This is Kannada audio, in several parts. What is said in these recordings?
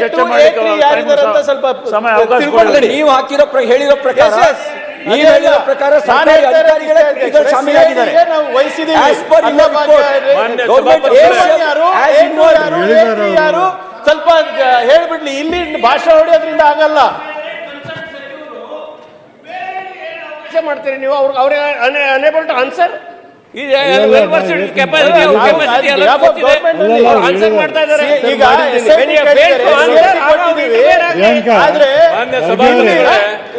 ಚರ್ಚೆ ಮಾಡ್ಲಿಕ್ಕೆ ಅಂತ ಸ್ವಲ್ಪ ಸಮಯ ಅವಕಾಶ ಕೊಡಿ. ನೀವು ಹಾಕಿರೋ ಪ್ರ- ಹೇಳಿರೋ ಪ್ರಕಾರ. ನೀವು ಹೇಳಿರೋ ಪ್ರಕಾರ ನಾನು ಸರ್ಕಾರಿ ಹೇಳ್ತಾ ಇರೋದು ಅಧಿಕಾರಿಗಳೇ ಇದರಲ್ಲಿ ಶಾಮೀಲಾಗಿದ್ದಾರೆ. ನಾವು ವಹಿಸಿದ್ದೀವಿ. As per your Annabhagya report, ಇದೆ. ಮಾನ್ಯ Government ಸಭಾಪತಿಗಳೇ, A1 ಯಾರು, as A2 involved. ಯಾರು, ಹೇಳಿದ್ದಾರೆ A3 ಯಾರು? ಸ್ವಲ್ಪ ಹೇಳ್ಬಿಡ್ಲಿ. ಇಲ್ಲಿ ಭಾಷಣ ಹೊಡೆಯೋದ್ರಿಂದ ಆಗಲ್ಲ. ಮಾಡ್ತೀರಿ ನೀವು? ಅವ್ರಿಗೆ ಅವ್ರಿಗೆ ಅನೇಬಲ್ ಟು ಆನ್ಸರ್ ಆನ್ಸರ್ ಮಾಡ್ತಾ ಇದ್ದಾರೆ? ಮಾನ್ಯ ಸಭಾಪತಿಗಳೇ,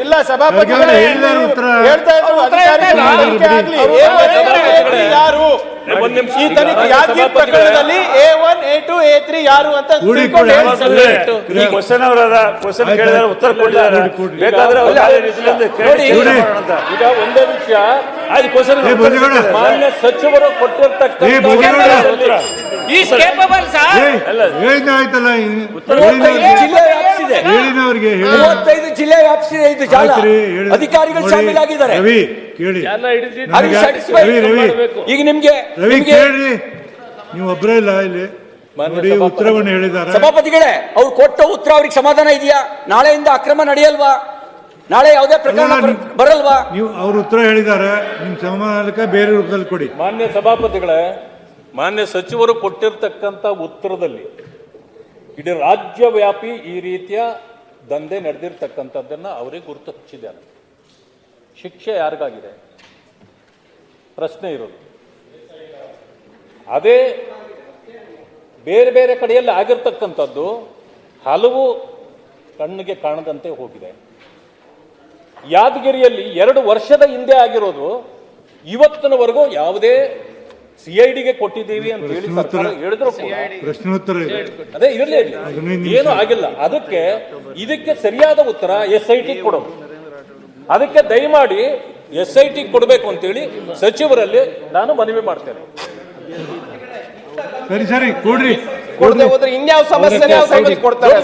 ಇಲ್ಲ ಸಭಾಪತಿಗಳೇ ಅವ್ರು ಉತ್ತರ. ಹೇಳ್ತಾ ಇದ್ರು ಅಧಿಕಾರಿಗಳು ಹೇಳ್ತಾ ತನಿಖೆ ಇಲ್ಲ. ಆಗ್ಲಿ. ಅವ್ರು A1, ಉತ್ತರ A2, ಹೇಳ್ತಾ A3 ಇಲ್ಲ. ಯಾರು ಒಂದ್ ನಿಮಿಷ. ಈ ತನಿಖೆ ಯಾದಗಿರಿ ಪ್ರಕರಣದಲ್ಲಿ A one A two A three ಯಾರು ಅಂತ ಕ್ವಶನ್ ಅವರದ ಕ್ವಶನ್ ಕೇಳಿದ್ರೆ ಉತ್ತರ ಕೊಟ್ಟಿದ್ದಾರೆ. ಬೇಕಾದ್ರೆ ಅವ್ರು. ಈಗ ಒಂದೇ ವಿಷಯ ಅದು ಕ್ವಶನ್ ಮಾನ್ಯ ಸಚಿವರು ಕೊಟ್ಟಿರ್ತಕ್ಕಂಥ. ಈಸ್ ಕೇಪಬಲ್ ಸರ್ ಏ, ಹೇಳಿದ ಆಯ್ತಲ್ಲ ಜಿಲ್ಲೆ ವ್ಯಾಪಿಸಿದೆ. ಹೇಳಿದವರಿಗೆ ಹೇಳಿ. ಮೂವತ್ತೈದು ಜಿಲ್ಲೆ ವ್ಯಾಪಿಸಿದೆ ಇದು ಜಾಲ. ಅಧಿಕಾರಿಗಳು ಶಾಮೀಲಾಗಿದ್ದಾರೆ. ರವಿ ಕೇಳಿ. ರವಿ ರವಿ. ಈಗ ನಿಮ್ಗೆ ರವಿ ನಿಮ್ಗೆ ನೀವು ಒಬ್ಬರೇ ಇಲ್ಲ ಇಲ್ಲಿ. ನೋಡಿ ಉತ್ತರವನ್ನು ಹೇಳಿದ್ದಾರೆ. ಸಭಾಪತಿಗಳೇ ಅವ್ರು ಕೊಟ್ಟ ಉತ್ತರ ಅವ್ರಿಗೆ ಸಮಾಧಾನ ಇದೆಯಾ? ನಾಳೆಯಿಂದ ಅಕ್ರಮ ನಡೆಯಲ್ವಾ? ನಾಳೆ ಯಾವುದೇ ಪ್ರಕರಣ ಬರಲ್ವಾ? ನೀವು ಅವ್ರ ಉತ್ತರ ಹೇಳಿದ್ದಾರೆ. ನಿಮ್ ಸಮಾಧಾನಕ್ಕೆ ಬೇರೆ ರೂಪದಲ್ಲಿ ಕೊಡಿ. ಮಾನ್ಯ ಸಭಾಪತಿಗಳೇ ಮಾನ್ಯ ಸಚಿವರು ಕೊಟ್ಟಿರ್ತಕ್ಕಂಥ ಉತ್ತರದಲ್ಲಿ, ಇಡೀ ರಾಜ್ಯವ್ಯಾಪಿ ಈ ರೀತಿಯ ದಂಧೆ ನಡೆದಿರ್ತಕ್ಕಂಥದ್ದನ್ನ ಅವರಿಗೆ ಗುರುತು ಹಚ್ಚಿದ್ದಾರೆ ಶಿಕ್ಷೆ ಯಾರಿಗಾಗಿದೆ? ಪ್ರಶ್ನೆ ಇರೋದು. ಅದೇ ಬೇರೆ ಬೇರೆ ಕಡೆಯಲ್ಲಿ ಆಗಿರ್ತಕ್ಕಂಥದ್ದು ಹಲವು ಕಣ್ಣಿಗೆ ಕಾಣದಂತೆ ಹೋಗಿದೆ. ಯಾದಗಿರಿಯಲ್ಲಿ ಎರಡು ವರ್ಷದ ಹಿಂದೆ ಆಗಿರೋದು, ಇವತ್ತಿನವರೆಗೂ ಯಾವುದೇ ಸಿ ಐ ಕೊಟ್ಟಿದ್ದೀವಿ ಅಂತ ಹೇಳಿ ಸರ್ಕಾರ ಹೇಳಿದ್ರು ಪ್ರಶ್ನೋತ್ತರ ಇದೆ. ಅದೇ ಇರಲಿ ಇರಲಿ ಏನು ಆಗಿಲ್ಲ. ಅದಕ್ಕೆ ಇದಕ್ಕೆ ಸರಿಯಾದ ಉತ್ತರ ಎಸ್ ಐ ಟಿ ಕೊಡೋದು. ಅದಕ್ಕೆ ದಯಮಾಡಿ ಎಸ್ ಐ ಟಿ ಕೊಡಬೇಕು ಅಂತೇಳಿ ಸಚಿವರಲ್ಲಿ ನಾನು ಮನವಿ ಮಾಡ್ತೇನೆ. ಸರಿ ಸರಿ ಕೊಡ್ರಿ. ಕೊಡದೆ ಹೋದ್ರೆ ಇನ್ಯಾವ ಸಮಸ್ಯೆ ಕೊಡ್ತಾರೆ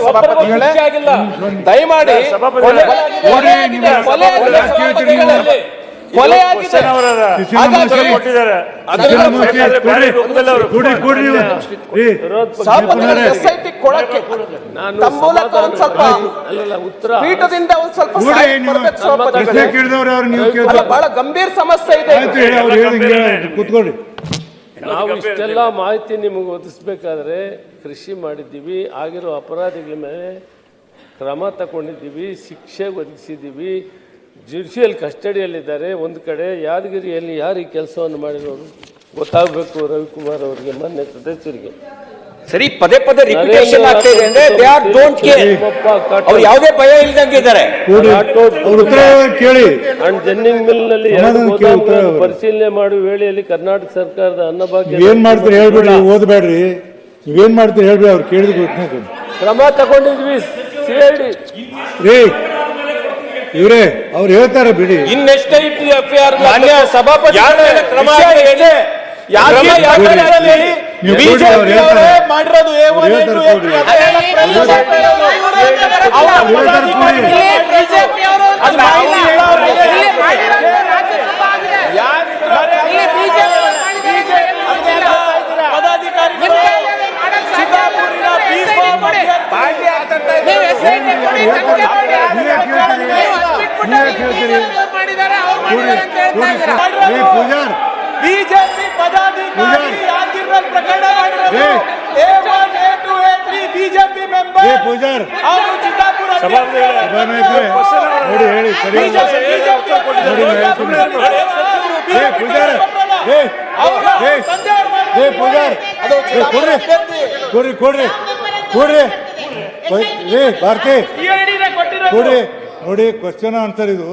ದಯಮಾಡಿ ಸಭಾಪತಿಗಳೇ, ಕೊಲೆ ಆಗಿದೆ, ಕೊಲೆ ಆಗಿದೆ, ಯಾಕೆ ಹೇಳ್ತೀರಿ ನೀವು? ಸಭಾಪತಿಗಳಲ್ಲಿ. ಕೊಲೆ ಆಗಿದೆ ಕ್ವಶನ್ ಅವರದ ಶಿಶಿರ ಉತ್ತರ ಮೋಶಿ. ಕೊಟ್ಟಿದ್ದಾರೆ ಶಿಶಿರ ಮೋಶಿ, ಬೇಕಾದ್ರೆ ಬೇರೆ ಕೊಡ್ರಿ. ರೂಪದಲ್ಲಿ ಅವರು ಕೊಡ್ರಿ ಕೊಡ್ರಿ ನೀವು. ಏ, ಸಭಾಪತಿಗಳು SIT ಕೊಡಕ್ಕೆ ತಮ್ಮ ಮೂಲಕ ಒಂದ್ ಸ್ವಲ್ಪ ಪೀಠದಿಂದ ಒಂದ್ ಸ್ವಲ್ಪ ಬಹಳ ಗಂಭೀರ ಸಮಸ್ಯೆ ಇದೆ ಆಯ್ತು ಹೇಳಿ ಅವ್ರು ಹೇಳಿ ಹಿಂಗೆ ಕೂತ್ಕೊಳ್ಳಿ ನಾವು ಇಷ್ಟೆಲ್ಲ ಮಾಹಿತಿ ನಿಮಗೆ ಒದಗಿಸ್ಬೇಕಾದ್ರೆ ಕೃಷಿ ಮಾಡಿದ್ದೀವಿ ಆಗಿರೋ ಅಪರಾಧಿಗಳ ಮೇಲೆ ಕ್ರಮ ತಗೊಂಡಿದ್ದೀವಿ ಶಿಕ್ಷೆ ಒದಗಿಸಿದ್ದೀವಿ ಜುಡಿಷಿಯಲ್ ಕಸ್ಟಡಿಯಲ್ಲಿದ್ದಾರೆ. ಒಂದು ಕಡೆ ಯಾದಗಿರಿಯಲ್ಲಿ ಯಾರು ಈ ಕೆಲಸವನ್ನು ಮಾಡಿರೋರು? ಗೊತ್ತಾಗಬೇಕು ರವಿಕುಮಾರ್ ಅವರಿಗೆ ಮೊನ್ನೆ ಸದಸ್ಯರಿಗೆ. ಸರಿ ಪದೇ ಪದೇ ರಿಪಿಟೇಷನ್ ಆಗ್ತಾ ಇದೆ ಅಂದ್ರೆ ದೇ ಆರ್ ಡೋಂಟ್ ಕೇರ್ ಅವ್ರು ಯಾವುದೇ ಭಯ ಇಲ್ದಂಗೆ ಇದ್ದಾರೆ. ಕೇಳಿ. ಅಂಡ್ ಜೆನ್ನಿಂಗ್ ಗೋದಾಮುಗಳನ್ನು ಅವರು. ಪರಿಶೀಲನೆ ಮಾಡುವ ವೇಳೆಯಲ್ಲಿ ಕರ್ನಾಟಕ ಸರ್ಕಾರದ ಅನ್ನಭಾಗ್ಯ ಏನ್ ಮಾಡ್ತೀರಿ ಹೇಳ್ಬೇಡಿ ಓದ್ಬೇಡ್ರಿ. ನೀವೇನ್ ಮಾಡ್ತೀರಿ ಹೇಳ್ಬೇಡಿ ಅವ್ರು ಕೇಳಿದ ಕ್ರಮ ತಗೊಂಡಿದ್ವಿ. ರೀ ಇವ್ರೇ ಅವ್ರು ಹೇಳ್ತಾರೆ ಬಿಡಿ. ಇನ್ನೆಷ್ಟೇ ಇಟ್ಟು ಎಫ್ ಐ ಆರ್ ಮಾನ್ಯ ಸಭಾಪತಿ ಯಾರ ಮೇಲೆ ಕ್ರಮ ಹೇಳಿ? ಯಾರ ಬಿಜೆಪಿ ಹೇಳ್ತಾರೆ. ಮಾಡಿರೋದು ಎ ಅವ್ರು ಒನ್ ಎ ಹೇಳ್ತಾರೆ ಟು ಎ ತ್ರೀ ಅದೇ ಹೇಳಕ್ ಪ್ರಯತ್ನ ಮಾಡ್ತಾ ಇರೋದು. ಅವ್ರ ಹೇಳ್ತಾರೆ ಕೊಡಿ. ಅದು ನಾವು ಹೇಳೋರು ಪದಾಧಿಕಾರಿಗಳು ಸಿದ್ದಾಪುರಿನ ಬಿ ಫಾರ್ಮ್ ಪಾರ್ಟಿ ಆಗ್ತಾ ನೀವೇ ಕೇಳ್ತೀರಿ ಏ ಪೂಜಾರ್. ಬಿಜೆಪಿ ಪದಾಧಿಕಾರಿ ಯಾದಗಿರಿನಲ್ಲಿ ಪ್ರಕರಣ ಮಾಡಿರೋದು. ಏ. A one A two A three BJP member. A Pujar. ಅವರು ಚಿತ್ತಾಪುರ ಸಭಾಪತಿಗಳೇ, ಸಭಾನಾಯಕರೇ, ನೋಡಿ ಹೇಳಿ ಸರಿ. ನೋಡಿ, ಏ ಪೂಜಾರ್. ಏ ಏ ಏ ಪೂಜಾರ್. ಏ ಕೊಡ್ರಿ. ಕೊಡ್ರಿ ಕೊಡ್ರಿ. ಕೊಡ್ರಿ. ಏ ಭಾರತಿ. ಕೊಡಿ ನೋಡಿ ಕ್ವಶನ್ ಆನ್ಸರ್ ಇದು.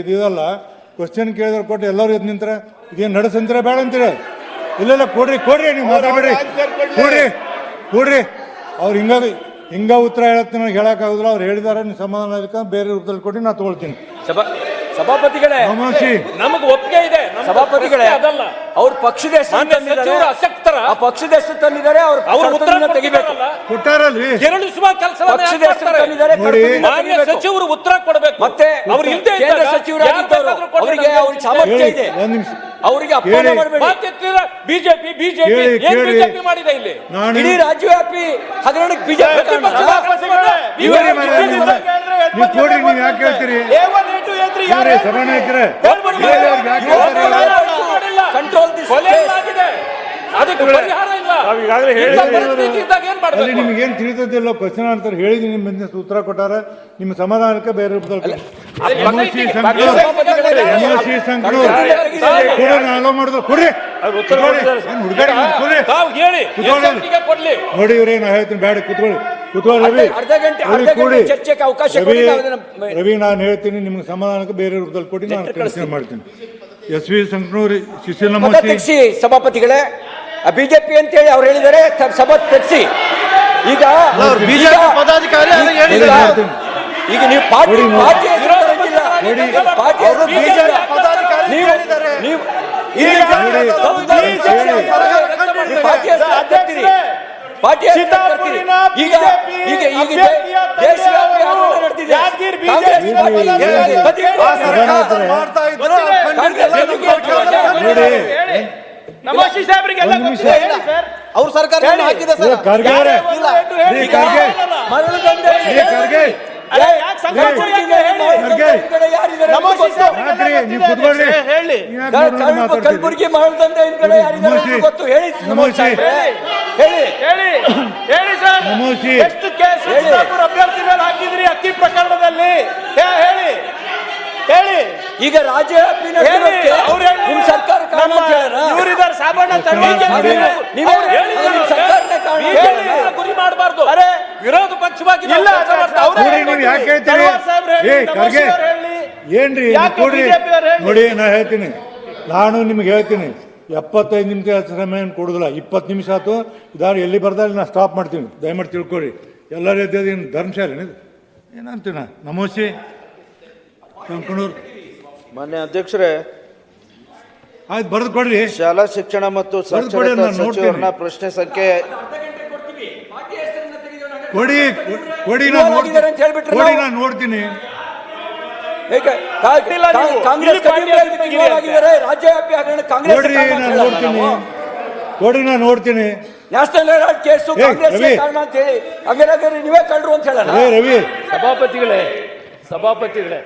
ಇದು ಇದಲ್ಲ. ಕ್ವಶನ್ ಕೇಳಿದ್ರೆ ಕೊಟ್ಟು ಎಲ್ಲರೂ ಇದು ನಿಂತರ ಇದೇನು ನಡೆಸಂತೀರ ಬೇಡ ಅಂತೀರ? ಇಲ್ಲ ಇಲ್ಲ ಕೊಡ್ರಿ ಕೊಡ್ರಿ ನೀವು ಮಾತಾಡ್ಬೇಡ್ರಿ. ಕೊಡ್ರಿ ಕೊಡ್ರಿ. ಅವ್ರು ಹಿಂಗ ಹಿಂಗ ಉತ್ತರ ಹೇಳತ್ತೆ ನನಗೆ ಹೇಳಕ್ಕಾಗುದಿಲ್ಲ ಅವ್ರು ಹೇಳಿದಾರೆ ನೀವು ಸಮಾಧಾನ ಅದಕ್ಕೆ ಬೇರೆ ರೂಪದಲ್ಲಿ ಕೊಡಿ ನಾ ತಗೊಳ್ತೀನಿ. ಸಭಾ ಸಭಾಪತಿಗಳೇ ನಮಗ್ ನಮಗೆ ಒಪ್ಪಿಗೆ ಇದೆ. ಸಭಾಪತಿಗಳೇ ಅದಲ್ಲ. ಅವ್ರ ಪಕ್ಷದ ಹೆಸರು. ಸಚಿವರು ಅಸಕ್ತರ. ಆ ಪಕ್ಷದ ಹೆಸರು ತಂದಿದ್ದಾರೆ ಅವ್ರ ಅವ್ರ ಉತ್ತರ ತೆಗಿಬೇಕು. ಕೊಟ್ಟಾರಲ್ರಿ. ಕೆರಳಿಸುವ ಕೆಲಸವನ್ನ ಪಕ್ಷದ ಹೆಸರು ತಂದಿದ್ದಾರೆ ಮಾನ್ಯ ಸಚಿವರು ಉತ್ತರ ಕೊಡಬೇಕು. ಮತ್ತೆ ಅವ್ರು ಇಲ್ದೇ ಕೇಂದ್ರ ಸಚಿವರಾಗಿದ್ದವರು ಅವರಿಗೆ ಅವ್ರ ಸಾಮರ್ಥ್ಯ ಇದೆ. ಅವರಿಗೆ ಅಪಮಾನ ಮಾಡಬೇಡಿ. ಬಿಜೆಪಿ ಬಿಜೆಪಿ ಏನ್. ಬಿಜೆಪಿ ಮಾಡಿದೆ ಇಲ್ಲಿ? ಇಡೀ ರಾಜ್ಯವ್ಯಾಪಿ ಹಗರಣಕ್ಕೆ ಬಿಜೆಪಿ ನೀವು ಯಾಕೆ ಹೇಳ್ತೀರಿ ಇವ್ರೇ ಸಭಾನಾಯಕರೇ ಕಂಟ್ರೋಲ್ ದಿಸ್ ಕೊಲೆ ಆಗಿದೆ ಅದಕ್ಕೆ ಪರಿಹಾರ ಇಲ್ಲ ಈಗಾಗಲೇ ಏನ್ ತಿಳಿದಿಲ್ಲ ಕ್ವಶನ್ ಆನ್ಸರ್ ಹೇಳಿದೀನಿ ನಿಮ್ಮ ಬಿಸ್ನೆಸ್ ಉತ್ತರ ಕೊಟ್ಟಾರ ನಿಮ್ಮ ಸಮಾಧಾನಕ್ಕೆ ಬೇರೆ ರೂಪದಲ್ಲಿ ಮಾಡಿ ನೋಡಿ ಇವ್ರೇನು ನಾ ಹೇಳ್ತೀನಿ ಬೇಡ ಕುತ್ಕೊಳ್ಳಿ ರವಿ. ಅರ್ಧ ಗಂಟೆ- ಅರ್ಧ ಗಂಟೆ. ಚರ್ಚೆಗೆ ಅವಕಾಶ ರವಿ ಕೊಡಿ, ರವಿ ನಾನು ಹೇಳ್ತೀನಿ ನಿಮ್ಗೆ ಸಮಾಧಾನಕ್ಕೆ ಬೇರೆ ರೂಪದಲ್ಲಿ ಕೊಡಿ ನಾನು ಕೆಲಸ ಮಾಡ್ತೀನಿ. ಎಸ್ ವಿ ಸಂಕನೂರಿ ಶಿಶಿಲ ತೆಗಿಸಿ ಸಭಾಪತಿಗಳೇ. ಬಿಜೆಪಿ ಅಂತ ಹೇಳಿ ಅವ್ರು ಹೇಳಿದರೆ ಸಭಾ ತೆಗ್ಸಿ. ಈಗ ಬಿಜೆಪಿ ಪದಾಧಿಕಾರಿ. ಈಗ ನೀವು ಪಾರ್ಟಿ ಪಾರ್ಟಿ ಹೆಸರು ನೀವು ನೀವು ಪಾರ್ಟಿ ಹೆಸರು ತರಂಗಿಲ್ಲ. ನೀವು ನೀವು ಇಲ್ಲಿ ನೋಡಿ. ಜವಾಬ್ದಾರಿ ಹೇಳಿ. ನೀವು ಪಾರ್ಟಿ ಹೆಸರು ತರ್ತೀರಿ. ಪಾರ್ಟಿ ಸರ್ಕಾರ ಹಾಕಿದೆ ಈಗ ದೇಶವ್ಯಾಪಿ ಆಂದೋಲನ ನಡೆದಿದೆ ಸರ್. ಅವ್ರ ಸರ್ಕಾರ ಹಾಕಿದೆ ಏ, ಹೇಳಿ? ಕಲಬುರಗಿ ಮರಳು ದಂಧೆ ಹಿಂದ್ಗಡೆ ಯಾರಿದ್ದಾರೆ ಗೊತ್ತು. ಹೇಳಿ ನಮೋಶಿ. ಹೇಳಿ. ಹೇಳಿ ಹೇಳಿ ಸರ್. ನಮೋಶಿ. ಎಷ್ಟು ಕೇಸ್ ಹೇಳಿ. ಅಭ್ಯರ್ಥಿ ಮೇಲೆ ಹಾಕಿದ್ರಿ ಅಕ್ಕಿ ಪ್ರಕರಣದಲ್ಲಿ? ಹೇ- ಹೇಳಿ. ಹೇಳಿ. ಈಗ ರಾಜ್ಯ ನಿಮ್ ಸರ್ಕಾರ? ಇವರಿದ್ದಾರೆ ಸಾಬಣ್ಣ ಹೇಳಿ. ಗುರಿ ಮಾಡಬಾರ್ದು. ಅರೆ ವಿರೋಧ ಪಕ್ಷವಾಗಿ ಇಲ್ಲ ಯಾಕೆ ಹೇಳ್ತೀರಿ? ಏ, ಖರ್ಗೆ. ಏನ್ರಿ ಕೊಡ್ರಿ? ನೋಡಿ ನಾ ಹೇಳ್ತೀನಿ. ನಾನು ನಿಮ್ಗೆ ಹೇಳ್ತೀನಿ. ಎಪ್ಪತ್ತೈದು ನಿಮಿಷ ಸಮಯ ಕೊಡುದಿಲ್ಲ. ಇಪ್ಪತ್ತು ನಿಮಿಷ ಆಯ್ತು. ಇದಾರು ಎಲ್ಲಿ ಬರ್ದಲ್ಲಿ ನಾ ಸ್ಟಾಪ್ ಮಾಡ್ತೀನಿ. ದಯಮಾಡಿ ತಿಳ್ಕೊರಿ ಎಲ್ಲರ ಎದ್ದೇನು ಧರ್ಮಶಾಲೆ ಇದು ಏನಂತೀನ? ನಮೋಸಿ ಕಂಕಣೂರು. ಮಾನ್ಯ ಅಧ್ಯಕ್ಷರೇ ಆಯ್ತು ಬರೆದು ಕೊಡ್ರಿ. ಶಾಲಾ ಶಿಕ್ಷಣ ಮತ್ತು ಸಾಕ್ಷರತಾ ಸಚಿವರನ್ನ ಪ್ರಶ್ನೆ ಸಂಖ್ಯೆ ಕೊಡಿ ಕೊಡಿ ನಾನು ನೋಡ್ತೀನಿ. ನೋಡ್ತೀನಿ. ನೋಡ್ತೀನಿ. National Herald case Congress. ಕಾರಣ ಅಂತ ಹೇಳಿ. ಹಂಗಾರೆ ನೀವೇ ಕಂಡ್ರು ಅಂತ ಹೇಳೋಣ. ರವಿ. ಸಭಾಪತಿಗಳೇ ಸಭಾಪತಿಗಳೇ.